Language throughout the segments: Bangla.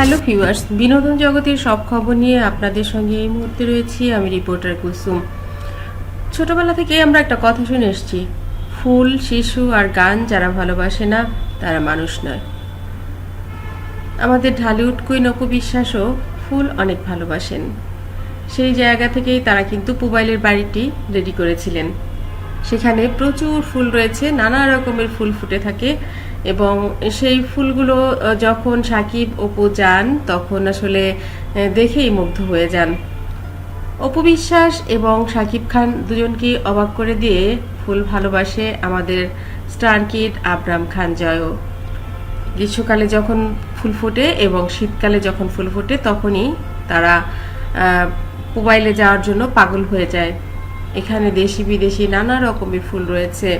হ্যালো ভিউয়ার্স বিনোদন জগতের সব খবর নিয়ে আপনাদের সঙ্গে এই মুহূর্তে রয়েছি আমি রিপোর্টার কুসুম। ছোটবেলা থেকে আমরা একটা কথা শুনে এসেছি, ফুল, শিশু আর গান যারা ভালোবাসে না, তারা মানুষ নয়। আমাদের ঢালিউড কুইন অপু বিশ্বাসও ফুল অনেক ভালোবাসেন। সেই জায়গা থেকেই তারা কিন্তু পুবাইলের বাড়িটি রেডি করেছিলেন। সেখানে প্রচুর ফুল রয়েছে, নানা রকমের ফুল ফুটে থাকে। এবং সেই ফুলগুলো যখন সাকিব অপু যান তখন আসলে দেখেই মুগ্ধ হয়ে যান। অপু বিশ্বাস এবং সাকিব খান দুজনকে অবাক করে দিয়ে ফুল ভালোবাসে আমাদের স্টার কিড আবরাম খান জয়ও। গ্রীষ্মকালে যখন ফুল ফোটে এবং শীতকালে যখন ফুল ফোটে তখনই তারা আহ, পুবাইলে যাওয়ার জন্য পাগল হয়ে যায়। এখানে দেশি বিদেশি নানা রকমের ফুল রয়েছে।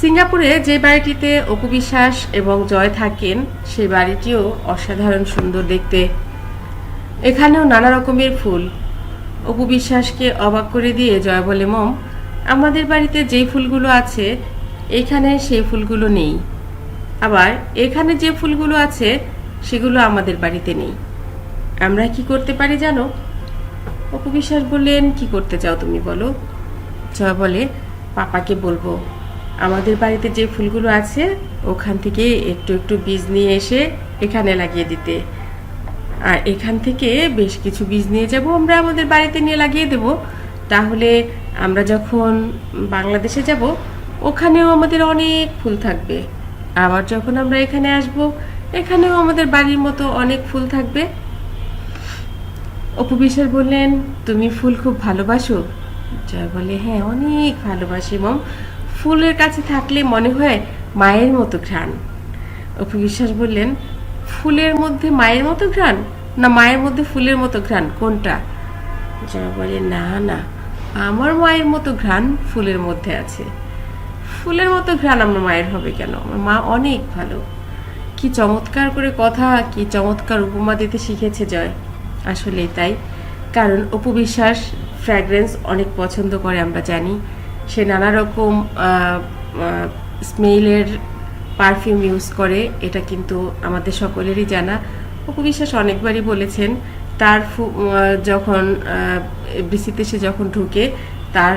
সিঙ্গাপুরে যে বাড়িটিতে অপু বিশ্বাস এবং জয় থাকেন সেই বাড়িটিও অসাধারণ সুন্দর দেখতে। এখানেও নানা রকমের ফুল। অপু বিশ্বাসকে অবাক করে দিয়ে জয় বলে, মম, আমাদের বাড়িতে যেই ফুলগুলো আছে, এখানে সেই ফুলগুলো নেই। আবার এখানে যে ফুলগুলো আছে, সেগুলো আমাদের বাড়িতে নেই। আমরা কি করতে পারি জানো? অপু বিশ্বাস বললেন, কি করতে চাও তুমি বলো? জয় বলে, পাপাকে বলব। আমাদের বাড়িতে যে ফুলগুলো আছে, ওখান থেকে একটু একটু বীজ নিয়ে এসে এখানে লাগিয়ে দিতে। আর এখান থেকে বেশ কিছু বীজ নিয়ে যাব আমরা আমাদের বাড়িতে নিয়ে লাগিয়ে দেব। তাহলে আমরা যখন বাংলাদেশে যাব, ওখানেও আমাদের অনেক ফুল থাকবে। আবার যখন আমরা এখানে আসব, এখানেও আমাদের বাড়ির মতো অনেক ফুল থাকবে। অপু বিশ্বাস বললেন, তুমি ফুল খুব ভালোবাসো? জয় বলে হ্যাঁ অনেক ভালোবাসি মম। ফুলের কাছে থাকলে মনে হয় মায়ের মতো ঘ্রাণ। অপু বিশ্বাস বললেন, ফুলের মধ্যে মায়ের মতো ঘ্রাণ? না, মায়ের মধ্যে ফুলের মতো ঘ্রাণ, কোনটা? জয় বলে, না না, আমার মায়ের মতো ঘ্রাণ ফুলের মধ্যে আছে। ফুলের মতো ঘ্রাণ আমার মায়ের হবে কেন? আমার মা অনেক ভালো। কি চমৎকার করে কথা, কি চমৎকার উপমা দিতে শিখেছে জয়। আসলেই তাই। কারণ অপু বিশ্বাস ফ্র্যাগ্রেন্স অনেক পছন্দ করে, আমরা জানি। সে নানা রকম স্মেলের পারফিউম ইউজ করে। এটা কিন্তু আমাদের সকলেরই জানা। অপু বিশ্বাস অনেকবারই বলেছেন, তার যখন বিসিতে সে যখন ঢুকে, তার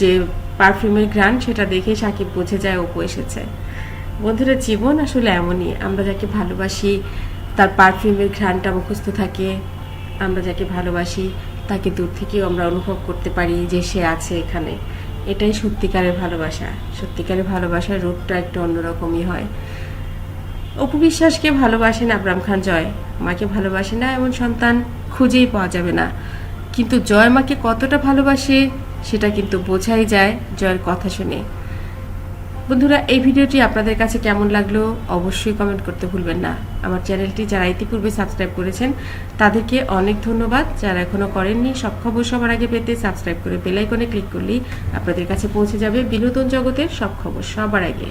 যে পারফিউমের ঘ্রাণ, সেটা দেখে সাকিব বুঝে যায় অপু এসেছে। বন্ধুরা, জীবন আসলে এমনই। আমরা যাকে ভালোবাসি, তার পারফিউমের ঘ্রাণটা মুখস্থ থাকে। আমরা যাকে ভালোবাসি, তাকে দূর থেকেও আমরা অনুভব করতে পারি যে সে আছে এখানে। এটাই সত্যিকারের ভালোবাসা। সত্যিকারের ভালোবাসার রূপটা একটু অন্যরকমই হয়। অপু বিশ্বাসকে ভালোবাসেন আবরাম খান জয়। মাকে ভালোবাসে না এমন সন্তান খুঁজেই পাওয়া যাবে না। কিন্তু জয় মাকে কতটা ভালোবাসে, সেটা কিন্তু বোঝাই যায় জয়ের কথা শুনে। বন্ধুরা, এই ভিডিওটি আপনাদের কাছে কেমন লাগল অবশ্যই কমেন্ট করতে ভুলবেন না। আমার চ্যানেলটি যারা ইতিপূর্বে সাবস্ক্রাইব করেছেন, তাদেরকে অনেক ধন্যবাদ। যারা এখনও করেননি, সব খবর সবার আগে পেতে সাবস্ক্রাইব করে বেলাইকনে ক্লিক করলেই আপনাদের কাছে পৌঁছে যাবে বিনোদন জগতের সব খবর সবার আগে।